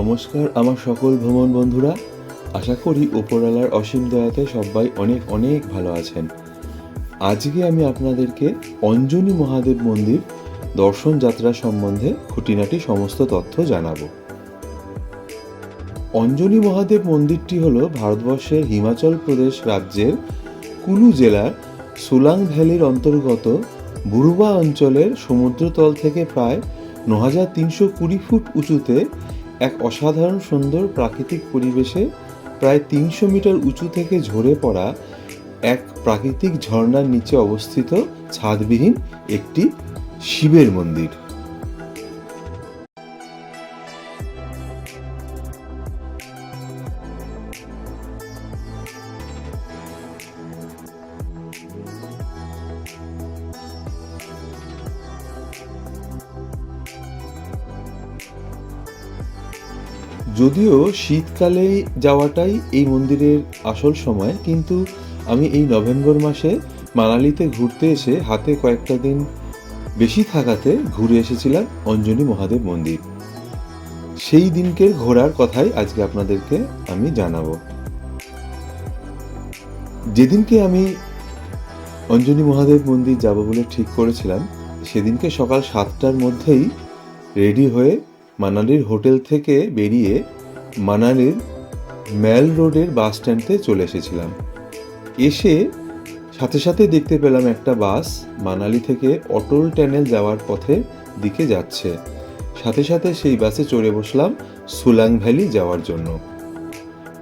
নমস্কার, আমার সকল ভ্রমণ বন্ধুরা। আশা করি ওপরওয়ালার অসীম দয়াতে সবাই অনেক অনেক ভালো আছেন। আজকে আমি আপনাদেরকে অঞ্জনী মহাদেব মন্দির দর্শন যাত্রা সম্বন্ধে খুঁটিনাটি সমস্ত তথ্য জানাব। অঞ্জনী মহাদেব মন্দিরটি হল ভারতবর্ষের হিমাচল প্রদেশ রাজ্যের কুলু জেলার সুলাং ভ্যালির অন্তর্গত বুরুবা অঞ্চলের সমুদ্রতল থেকে প্রায় ন হাজার তিনশো কুড়ি ফুট উঁচুতে এক অসাধারণ সুন্দর প্রাকৃতিক পরিবেশে প্রায় তিনশো মিটার উঁচু থেকে ঝরে পড়া এক প্রাকৃতিক ঝর্ণার নিচে অবস্থিত ছাদবিহীন একটি শিবের মন্দির। যদিও শীতকালে যাওয়াটাই এই মন্দিরের আসল সময়, কিন্তু আমি এই নভেম্বর মাসে মানালিতে ঘুরতে এসে হাতে কয়েকটা দিন বেশি থাকাতে ঘুরে এসেছিলাম অঞ্জনী মহাদেব মন্দির। সেই দিনকের ঘোরার কথাই আজকে আপনাদেরকে আমি জানাব। যেদিনকে আমি অঞ্জনী মহাদেব মন্দির যাব বলে ঠিক করেছিলাম, সেদিনকে সকাল সাতটার মধ্যেই রেডি হয়ে মানালির হোটেল থেকে বেরিয়ে মানালির ম্যাল রোডের বাস স্ট্যান্ডে চলে এসেছিলাম। এসে সাথে সাথে দেখতে পেলাম একটা বাস মানালি থেকে অটল ট্যানেল যাওয়ার পথে দিকে যাচ্ছে। সাথে সাথে সেই বাসে চড়ে বসলাম সুলাং ভ্যালি যাওয়ার জন্য।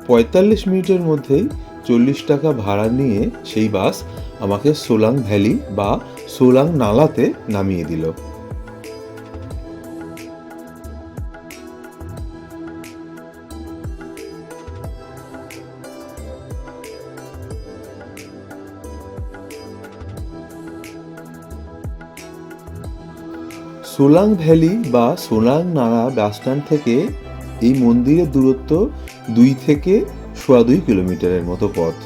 পঁয়তাল্লিশ মিনিটের মধ্যেই চল্লিশ টাকা ভাড়া নিয়ে সেই বাস আমাকে সোলাং ভ্যালি বা সোলাং নালাতে নামিয়ে দিল। সোলাং ভ্যালি বা সোলাং নালা বাসস্ট্যান্ড থেকে এই মন্দিরের দূরত্ব দুই থেকে সোয়া দুই কিলোমিটারের মতো পথ।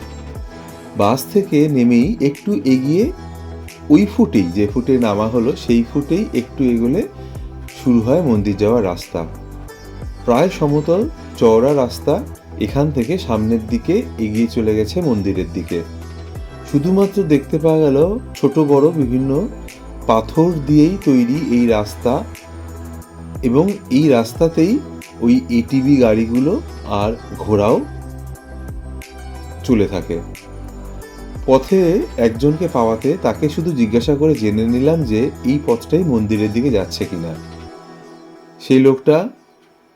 বাস থেকে নেমেই একটু এগিয়ে ওই ফুটেই, যে ফুটে নামা হলো, সেই ফুটেই একটু এগোলে শুরু হয় মন্দির যাওয়ার রাস্তা। প্রায় সমতল চওড়া রাস্তা এখান থেকে সামনের দিকে এগিয়ে চলে গেছে মন্দিরের দিকে। শুধুমাত্র দেখতে পাওয়া গেল ছোট বড় বিভিন্ন পাথর দিয়েই তৈরি এই রাস্তা এবং এই রাস্তাতেই ওই এটিভি গাড়িগুলো আর ঘোড়াও চলে থাকে। পথে একজনকে পাওয়াতে তাকে শুধু জিজ্ঞাসা করে জেনে নিলাম যে এই পথটাই মন্দিরের দিকে যাচ্ছে কিনা। সেই লোকটা,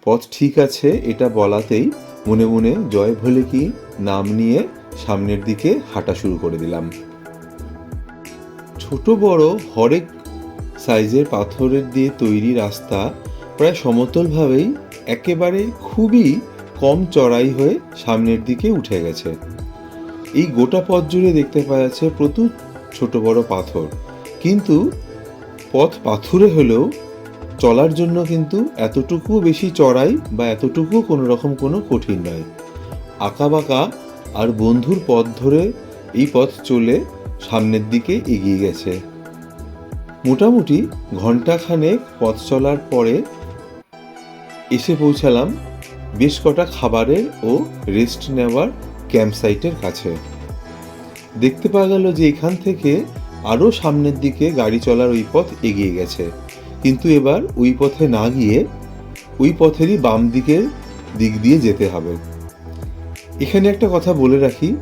পথ ঠিক আছে, এটা বলাতেই মনে মনে জয় ভোলে কি নাম নিয়ে সামনের দিকে হাঁটা শুরু করে দিলাম। ছোট বড় হরেক সাইজের পাথরের দিয়ে তৈরি রাস্তা প্রায় সমতলভাবেই একেবারে খুবই কম চড়াই হয়ে সামনের দিকে উঠে গেছে। এই গোটা পথ জুড়ে দেখতে পাওয়া যাচ্ছে প্রচুর ছোট বড় পাথর। কিন্তু পথ পাথুরে হলেও চলার জন্য কিন্তু এতটুকু বেশি চড়াই বা এতটুকু কোনো রকম কোনো কঠিন নয়। আঁকা বাঁকা আর বন্ধুর পথ ধরে এই পথ চলে সামনের দিকে এগিয়ে গেছে। মোটামুটি ঘন্টাখানেক পথ চলার পরে এসে পৌঁছালাম বেশ কটা খাবারের ও রেস্ট নেওয়ার ক্যাম্প সাইটের কাছে। দেখতে পাওয়া গেল যে এখান থেকে আরও সামনের দিকে গাড়ি চলার ওই পথ এগিয়ে গেছে। কিন্তু এবার ওই পথে না গিয়ে ওই পথেরই বাম দিকের দিক দিয়ে যেতে হবে। এখানে একটা কথা বলে রাখি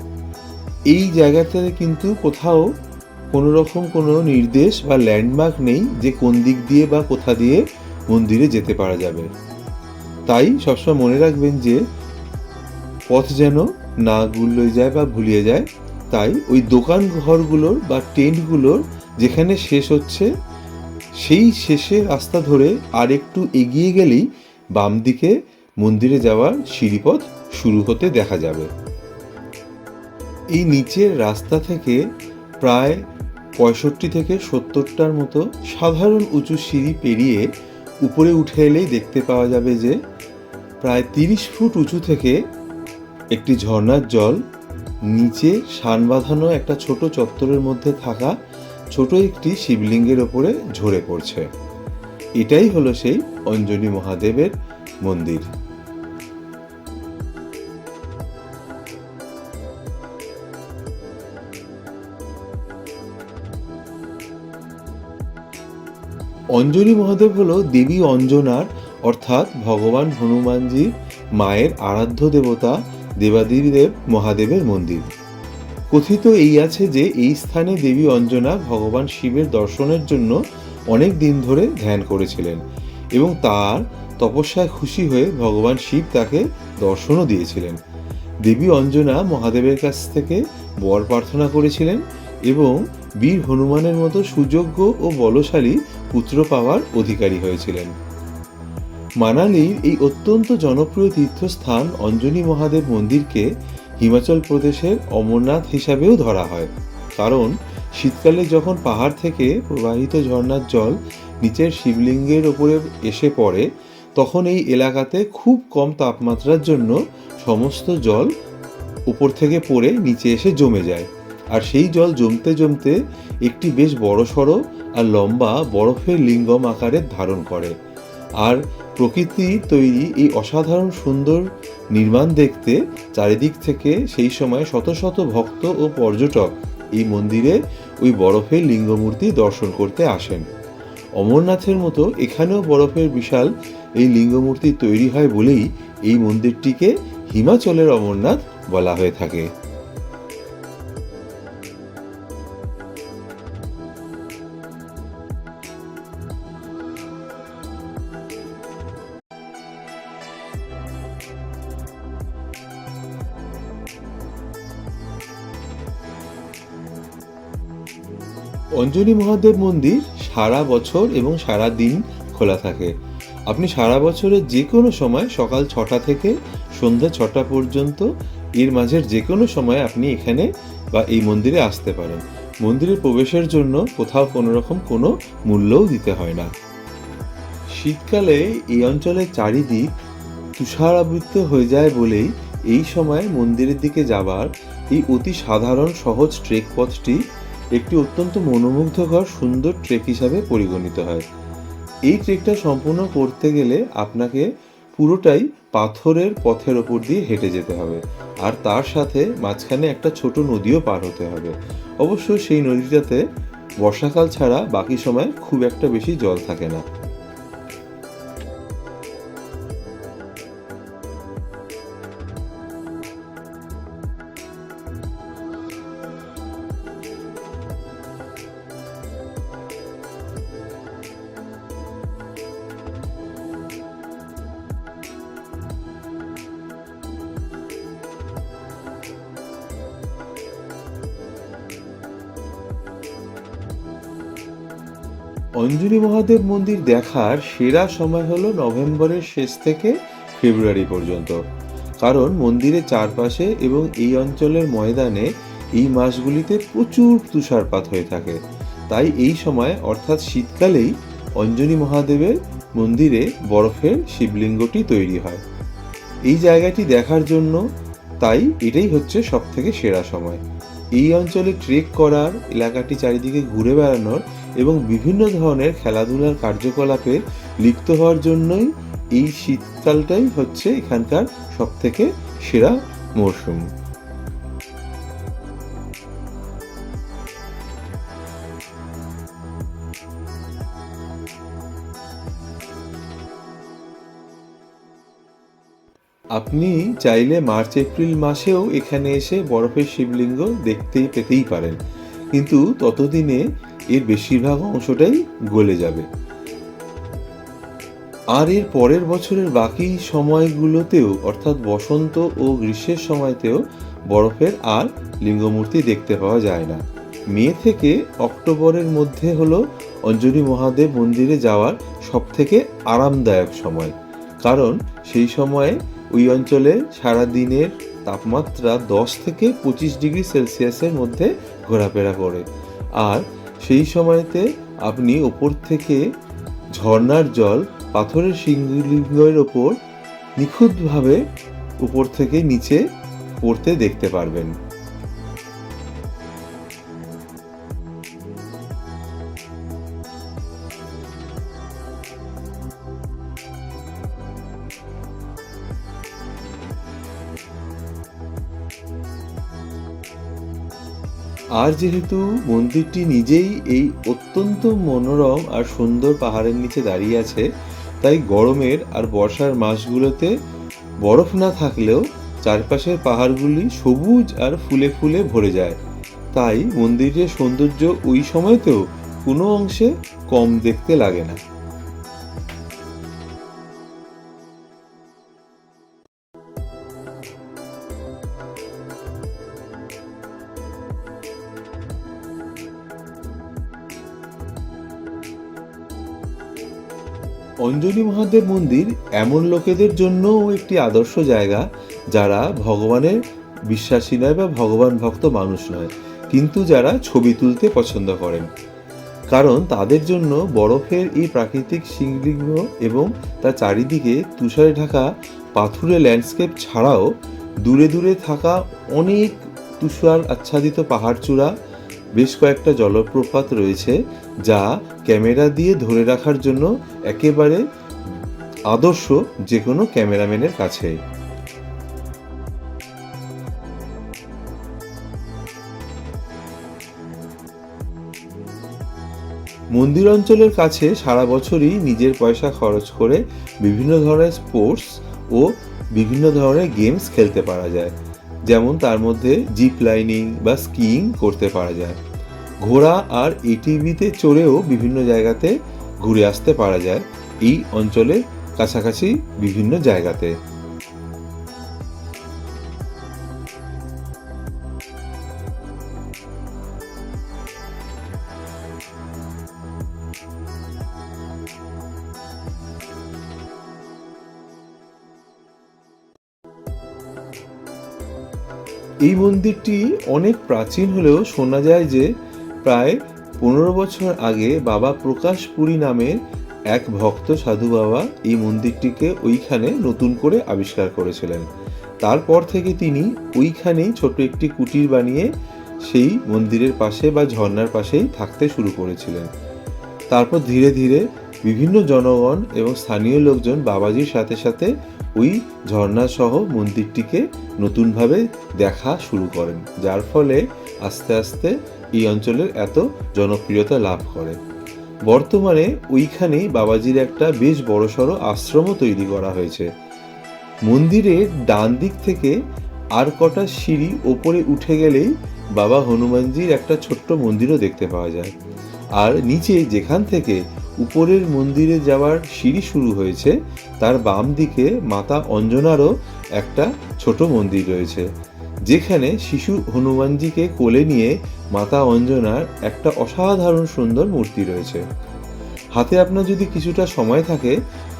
এই জায়গাতে কিন্তু কোথাও কোনো রকম কোনো নির্দেশ বা ল্যান্ডমার্ক নেই যে কোন দিক দিয়ে বা কোথা দিয়ে মন্দিরে যেতে পারা যাবে। তাই সবসময় মনে রাখবেন যে পথ যেন না গুলিয়ে যায় বা ভুলিয়ে যায়, তাই ওই দোকান ঘরগুলোর বা টেন্টগুলোর যেখানে শেষ হচ্ছে, সেই শেষে রাস্তা ধরে আর একটু এগিয়ে গেলেই বাম দিকে মন্দিরে যাওয়ার সিঁড়িপথ শুরু হতে দেখা যাবে। এই নিচের রাস্তা থেকে প্রায় পঁয়ষট্টি থেকে সত্তরটার মতো সাধারণ উঁচু সিঁড়ি পেরিয়ে উপরে উঠে এলেই দেখতে পাওয়া যাবে যে প্রায় তিরিশ ফুট উঁচু থেকে একটি ঝর্ণার জল নিচে সান বাঁধানো একটা ছোট চত্বরের মধ্যে থাকা ছোট একটি শিবলিঙ্গের ওপরে ঝরে পড়ছে। এটাই হলো সেই অঞ্জনী মহাদেবের মন্দির। অঞ্জনী মহাদেব হলো দেবী অঞ্জনার, অর্থাৎ ভগবান হনুমানজির মায়ের আরাধ্য দেবতা দেবাদেবীদেব মহাদেবের মন্দির। কথিত এই আছে যে, এই স্থানে দেবী অঞ্জনা ভগবান শিবের দর্শনের জন্য অনেক দিন ধরে ধ্যান করেছিলেন এবং তার তপস্যায় খুশি হয়ে ভগবান শিব তাকে দর্শনও দিয়েছিলেন। দেবী অঞ্জনা মহাদেবের কাছ থেকে বর প্রার্থনা করেছিলেন এবং বীর হনুমানের মতো সুযোগ্য ও বলশালী পুত্র পাওয়ার অধিকারী হয়েছিলেন। মানালির এই অত্যন্ত জনপ্রিয় তীর্থস্থান অঞ্জনী মহাদেব মন্দিরকে হিমাচল প্রদেশের অমরনাথ হিসাবেও ধরা হয়। কারণ, শীতকালে যখন পাহাড় থেকে প্রবাহিত ঝর্ণার জল নিচের শিবলিঙ্গের ওপরে এসে পড়ে, তখন এই এলাকাতে খুব কম তাপমাত্রার জন্য সমস্ত জল উপর থেকে পড়ে নিচে এসে জমে যায়। সেই জল জমতে জমতে একটি বেশ বড়সড় আর লম্বা বরফের লিঙ্গম আকারের ধারণ করে। আর প্রকৃতির তৈরি এই অসাধারণ সুন্দর নির্মাণ দেখতে চারিদিক থেকে সেই সময় শত শত ভক্ত ও পর্যটক এই মন্দিরে ওই বরফের লিঙ্গমূর্তি দর্শন করতে আসেন। অমরনাথের মতো এখানেও বরফের বিশাল এই লিঙ্গমূর্তি তৈরি হয় বলেই এই মন্দিরটিকে হিমাচলের অমরনাথ বলা হয়ে থাকে। অঞ্জনী মহাদেব মন্দির সারা বছর এবং সারা দিন খোলা থাকে। আপনি সারা বছরের যে কোনো সময় সকাল ছটা থেকে সন্ধ্যা ছটা পর্যন্ত এর মাঝের যে কোনো সময় আপনি এখানে বা এই মন্দিরে আসতে পারেন। মন্দিরে প্রবেশের জন্য কোথাও কোনো রকম কোনো মূল্যও দিতে হয় না। শীতকালে এই অঞ্চলের চারিদিক তুষারাবৃত হয়ে যায় বলেই এই সময় মন্দিরের দিকে যাবার এই অতি সাধারণ সহজ ট্রেক পথটি একটি অত্যন্ত মনোমুগ্ধকর, সুন্দর ট্রেক হিসাবে পরিগণিত হয়। এই ট্রেকটা সম্পূর্ণ করতে গেলে আপনাকে পুরোটাই পাথরের পথের ওপর দিয়ে হেঁটে যেতে হবে। আর তার সাথে মাঝখানে একটা ছোট নদীও পার হতে হবে। অবশ্য সেই নদীটাতে বর্ষাকাল ছাড়া বাকি সময় খুব একটা বেশি জল থাকে না। অঞ্জলি মহাদেব মন্দির দেখার সেরা সময় হলো নভেম্বরের শেষ থেকে ফেব্রুয়ারি পর্যন্ত। কারণ মন্দিরের চারপাশে এবং এই অঞ্চলের ময়দানে এই মাসগুলিতে প্রচুর তুষারপাত হয়ে থাকে। তাই এই সময়, অর্থাৎ শীতকালেই অঞ্জনী মহাদেবের মন্দিরে বরফের শিবলিঙ্গটি তৈরি হয়। এই জায়গাটি দেখার জন্য তাই এটাই হচ্ছে সব থেকে সেরা সময়। এই অঞ্চলে ট্রেক করার এলাকাটি চারিদিকে ঘুরে বেড়ানোর এবং বিভিন্ন ধরনের খেলাধুলার কার্যকলাপে লিপ্ত হওয়ার জন্যই এই শীতকালটাই হচ্ছে এখানকার সবথেকে সেরা মরশুম। আপনি চাইলে মার্চ, এপ্রিল মাসেও এখানে এসে বরফের শিবলিঙ্গ দেখতেই পেতেই পারেন। কিন্তু ততদিনে এর বেশিরভাগ অংশটাই গলে যাবে। আর এর পরের বছরের বাকি সময়গুলোতেও, অর্থাৎ বসন্ত ও গ্রীষ্মের সময়তেও বরফের আর লিঙ্গমূর্তি দেখতে পাওয়া যায় না। মে থেকে অক্টোবরের মধ্যে হলো অঞ্জলি মহাদেব মন্দিরে যাওয়ার সবথেকে আরামদায়ক সময়। কারণ সেই সময়ে ওই অঞ্চলে সারা দিনের তাপমাত্রা দশ থেকে পঁচিশ ডিগ্রি সেলসিয়াসের মধ্যে ঘোরাফেরা করে। আর সেই সময়তে আপনি ওপর থেকে ঝর্ণার জল পাথরের শিঙ্গলিঙ্গের ওপর নিখুঁতভাবে উপর থেকে নিচে পড়তে দেখতে পারবেন। আর যেহেতু মন্দিরটি নিজেই এই অত্যন্ত মনোরম আর সুন্দর পাহাড়ের নিচে দাঁড়িয়ে আছে, তাই গরমের আর বর্ষার মাসগুলোতে বরফ না থাকলেও চারপাশের পাহাড়গুলি সবুজ আর ফুলে ফুলে ভরে যায়। তাই মন্দিরের সৌন্দর্য ওই সময়তেও কোনো অংশে কম দেখতে লাগে না। অঞ্জলি মহাদেব মন্দির এমন লোকেদের জন্যও একটি আদর্শ জায়গা যারা ভগবানের বিশ্বাসী নয় বা ভগবান ভক্ত মানুষ নয়, কিন্তু যারা ছবি তুলতে পছন্দ করেন। কারণ তাদের জন্য বরফের এই প্রাকৃতিক শিবলিঙ্গ এবং তার চারিদিকে তুষারে ঢাকা পাথুরে ল্যান্ডস্কেপ ছাড়াও দূরে দূরে থাকা অনেক তুষার আচ্ছাদিত পাহাড়চূড়া বেশ কয়েকটা জলপ্রপাত রয়েছে যা ক্যামেরা দিয়ে ধরে রাখার জন্য একেবারে আদর্শ যে কোনো ক্যামেরাম্যানের কাছে। মন্দির অঞ্চলের কাছে সারা বছরই নিজের পয়সা খরচ করে বিভিন্ন ধরনের স্পোর্টস ও বিভিন্ন ধরনের গেমস খেলতে পারা যায়। যেমন তার মধ্যে জিপ লাইনিং বা স্কিইং করতে পারা যায়। ঘোড়া আর এটিভিতে চড়েও বিভিন্ন জায়গাতে ঘুরে আসতে পারা যায়। এই অঞ্চলে কাছাকাছি বিভিন্ন জায়গাতে। এই মন্দিরটি অনেক প্রাচীন হলেও শোনা যায় যে প্রায় পনেরো বছর আগে বাবা প্রকাশ পুরী নামের এক ভক্ত সাধু বাবা এই মন্দিরটিকে ওইখানে নতুন করে আবিষ্কার করেছিলেন। তারপর থেকে তিনি ওইখানেই ছোট একটি কুটির বানিয়ে সেই মন্দিরের পাশে বা ঝর্ণার পাশেই থাকতে শুরু করেছিলেন। তারপর ধীরে ধীরে বিভিন্ন জনগণ এবং স্থানীয় লোকজন বাবাজির সাথে সাথে ওই ঝর্ণা সহ মন্দিরটিকে নতুনভাবে দেখা শুরু করেন, যার ফলে আস্তে আস্তে এই অঞ্চলের এত জনপ্রিয়তা লাভ করে। বর্তমানে ওইখানেই বাবাজির একটা বেশ বড়সড় আশ্রমও তৈরি করা হয়েছে। মন্দিরের ডান দিক থেকে আর কটা সিঁড়ি ওপরে উঠে গেলেই বাবা হনুমানজির একটা ছোট্ট মন্দিরও দেখতে পাওয়া যায়। আর নিচে যেখান থেকে উপরের মন্দিরে যাওয়ার সিঁড়ি শুরু হয়েছে। তার বাম দিকে মাতা অঞ্জনারও একটা ছোট মন্দির রয়েছে, যেখানে শিশু হনুমানজিকে কোলে নিয়ে মাতা অঞ্জনার একটা অসাধারণ সুন্দর মূর্তি রয়েছে। হাতে আপনার যদি কিছুটা সময় থাকে,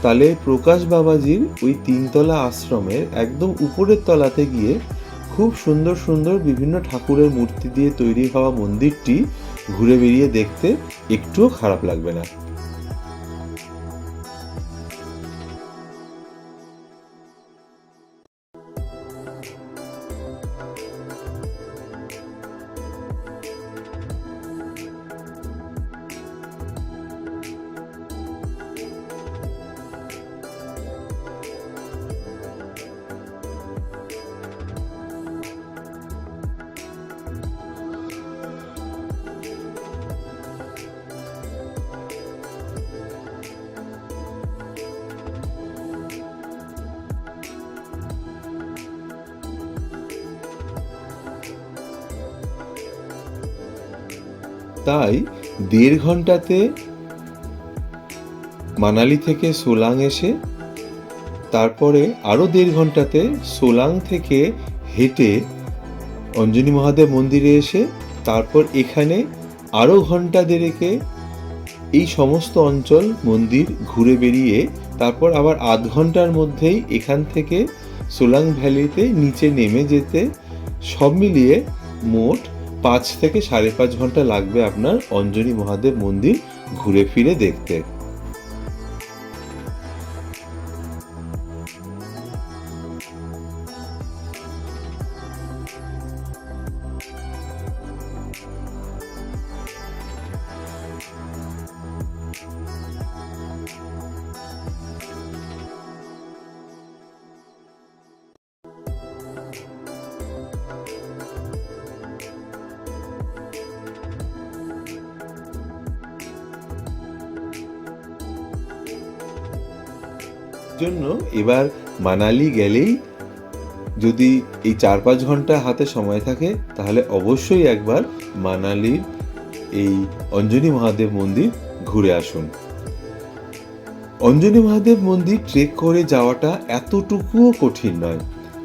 তাহলে প্রকাশ বাবাজির ওই তিনতলা আশ্রমের একদম উপরের তলাতে গিয়ে খুব সুন্দর সুন্দর বিভিন্ন ঠাকুরের মূর্তি দিয়ে তৈরি হওয়া মন্দিরটি ঘুরে বেরিয়ে দেখতে একটুও খারাপ লাগবে না। তাই দেড় ঘন্টাতে মানালি থেকে সোলাং এসে তারপরে আরও দেড় ঘন্টাতে সোলাং থেকে হেঁটে অঞ্জনী মহাদেব মন্দিরে এসে তারপর এখানে আরও ঘণ্টা দেড়েকে এই সমস্ত অঞ্চল মন্দির ঘুরে বেরিয়ে তারপর আবার আধ ঘণ্টার মধ্যেই এখান থেকে সোলাং ভ্যালিতে নিচে নেমে যেতে সব মিলিয়ে মোট পাঁচ থেকে সাড়ে পাঁচ ঘণ্টা লাগবে আপনার অঞ্জনী মহাদেব মন্দির ঘুরে ফিরে দেখতে। এবার মানালি গেলেই যদি এই চার পাঁচ ঘণ্টা হাতে সময় থাকে, তাহলে অবশ্যই একবার মানালির এই অঞ্জনী মহাদেব মন্দির ঘুরে আসুন। অঞ্জনী মহাদেব মন্দির ট্রেক করে যাওয়াটা এতটুকুও কঠিন নয়।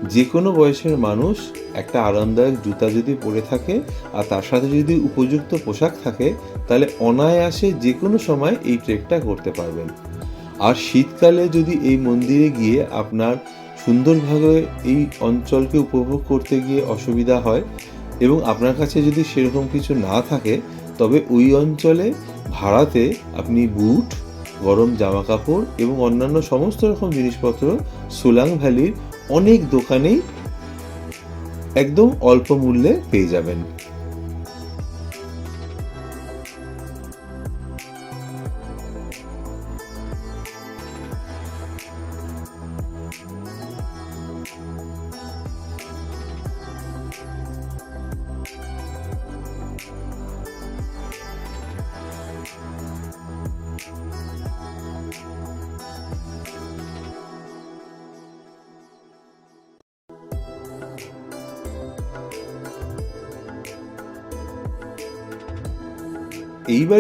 যে কোনো বয়সের মানুষ একটা আরামদায়ক জুতা যদি পরে থাকে আর তার সাথে যদি উপযুক্ত পোশাক থাকে, তাহলে অনায়াসে যে কোনো সময় এই ট্রেকটা করতে পারবেন। আর শীতকালে যদি এই মন্দিরে গিয়ে আপনার সুন্দরভাবে এই অঞ্চলকে উপভোগ করতে গিয়ে অসুবিধা হয় এবং আপনার কাছে যদি সেরকম কিছু না থাকে, তবে ওই অঞ্চলে ভাড়াতে আপনি বুট, গরম জামা কাপড় এবং অন্যান্য সমস্ত রকম জিনিসপত্র সোলাং ভ্যালির অনেক দোকানেই একদম অল্প মূল্যে পেয়ে যাবেন।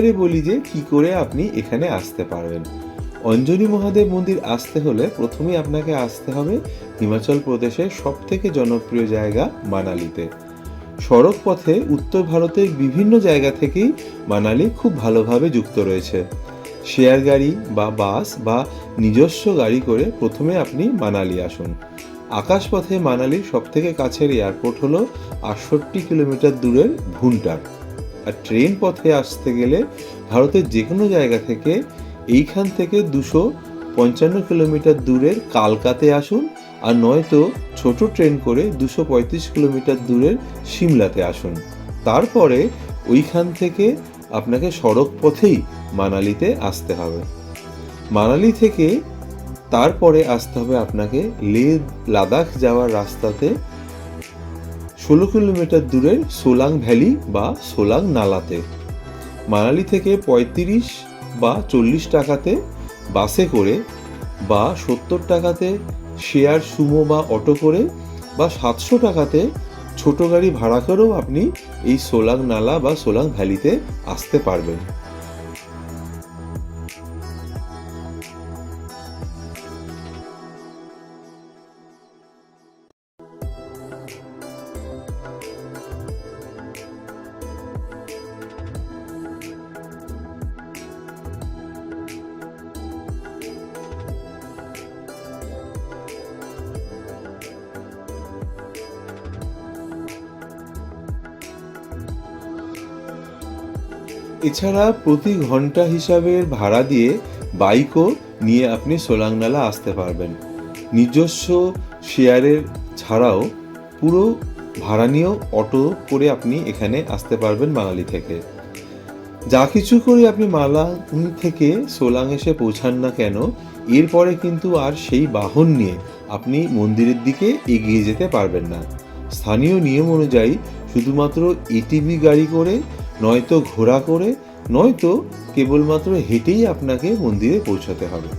এইবারে বলি যে কি করে আপনি এখানে আসতে পারবেন। অঞ্জনী মহাদেব মন্দির আসতে হলে প্রথমেই আপনাকে আসতে হবে হিমাচল প্রদেশের সব থেকে জনপ্রিয় জায়গা মানালিতে। সড়ক পথে উত্তর ভারতের বিভিন্ন জায়গা থেকেই মানালি খুব ভালোভাবে যুক্ত রয়েছে। শেয়ার গাড়ি বা বাস বা নিজস্ব গাড়ি করে প্রথমে আপনি মানালি আসুন। আকাশপথে মানালির সবথেকে কাছের এয়ারপোর্ট হলো আটষট্টি কিলোমিটার দূরের ভুন্টার। আর ট্রেন পথে আসতে গেলে ভারতের যে কোনো জায়গা থেকে এইখান থেকে দুশো পঞ্চান্ন কিলোমিটার দূরের কালকাতে আসুন আর নয়তো ছোট ট্রেন করে দুশো পঁয়ত্রিশ কিলোমিটার দূরের সিমলাতে আসুন। তারপরে ওইখান থেকে আপনাকে সড়ক পথেই মানালিতে আসতে হবে। মানালি থেকে তারপরে আসতে হবে আপনাকে লে, লাদাখ যাওয়ার রাস্তাতে ষোলো কিলোমিটার দূরের সোলাং ভ্যালি বা সোলাং নালাতে। মানালি থেকে পঁয়ত্রিশ বা চল্লিশ টাকাতে বাসে করে বা সত্তর টাকাতে শেয়ার সুমো বা অটো করে বা সাতশো টাকাতে ছোট গাড়ি ভাড়া করেও আপনি এই সোলাং নালা বা সোলাং ভ্যালিতে আসতে পারবেন। এছাড়া প্রতি ঘণ্টা হিসাবে ভাড়া দিয়ে বাইকও নিয়ে আপনি সোলাংনালা আসতে পারবেন। নিজস্ব শেয়ারের ছাড়াও পুরো ভাড়া নিয়েও অটো করে আপনি এখানে আসতে পারবেন মানালি থেকে। যা কিছু করে আপনি মালানি থেকে সোলাং এসে পৌঁছান না কেন, এরপরে কিন্তু আর সেই বাহন নিয়ে আপনি মন্দিরের দিকে এগিয়ে যেতে পারবেন না। স্থানীয় নিয়ম অনুযায়ী শুধুমাত্র এটিভি গাড়ি করে নয়তো ঘোড়া করে, নয়তো কেবলমাত্র হেঁটেই আপনাকে মন্দিরে পৌঁছাতে হবে।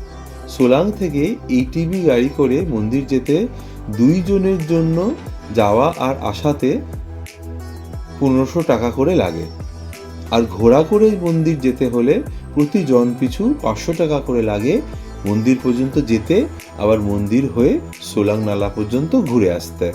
সোলাং থেকে এটিভি গাড়ি করে মন্দির যেতে দুইজনের জন্য যাওয়া আর আসাতে পনেরোশো টাকা করে লাগে। আর ঘোড়া করে মন্দির যেতে হলে প্রতি জন পিছু পাঁচশো টাকা করে লাগে। মন্দির পর্যন্ত যেতে, আবার মন্দির হয়ে সোলাং নালা পর্যন্ত ঘুরে আসতে।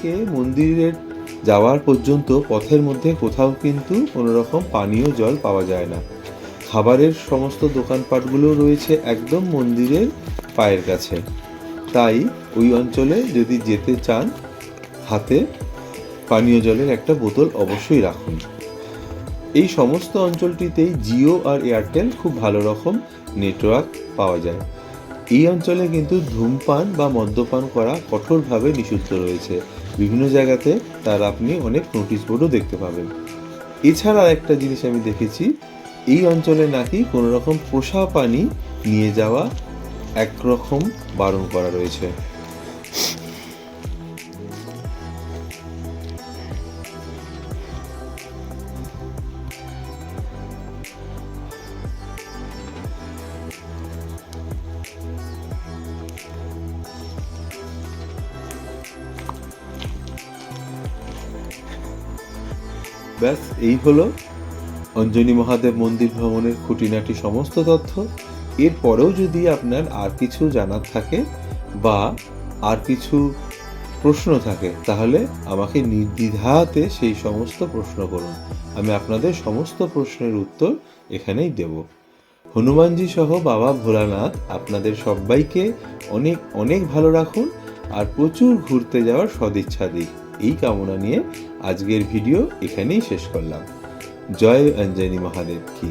থেকে মন্দিরের যাওয়ার পর্যন্ত পথের মধ্যে কোথাও কিন্তু কোনো রকম পানীয় জল পাওয়া যায় না। খাবারের সমস্ত দোকানপাটগুলো রয়েছে একদম মন্দিরের পায়ের কাছে। তাই ওই অঞ্চলে যদি যেতে চান, হাতে পানীয় জলের একটা বোতল অবশ্যই রাখুন। এই সমস্ত অঞ্চলটিতেই জিও আর এয়ারটেল খুব ভালো রকম নেটওয়ার্ক পাওয়া যায়। এই অঞ্চলে কিন্তু ধূমপান বা মদ্যপান করা কঠোরভাবে নিষিদ্ধ রয়েছে। বিভিন্ন জায়গাতে তার আপনি অনেক নোটিশ বোর্ডও দেখতে পাবেন। এছাড়া একটা জিনিস আমি দেখেছি, এই অঞ্চলে নাকি কোনো রকম পোষা পানি নিয়ে যাওয়া একরকম বারণ করা রয়েছে। এই হলো অঞ্জনী মহাদেব মন্দির ভ্রমণের খুঁটিনাটি সমস্ত তথ্য। এরপরেও যদি আপনার আর কিছু জানার থাকে বা আর কিছু প্রশ্ন থাকে, তাহলে আমাকে নির্দ্বিধাতে সেই সমস্ত প্রশ্ন করুন। আমি আপনাদের সমস্ত প্রশ্নের উত্তর এখানেই দেব। হনুমানজি সহ বাবা ভোলানাথ, আপনাদের সবাইকে অনেক অনেক ভালো রাখুন আর প্রচুর ঘুরতে যাওয়ার সদিচ্ছা দিক এই কামনা নিয়ে আজকের ভিডিও এখানেই শেষ করলাম। জয় অঞ্জনী মহাদেব কি?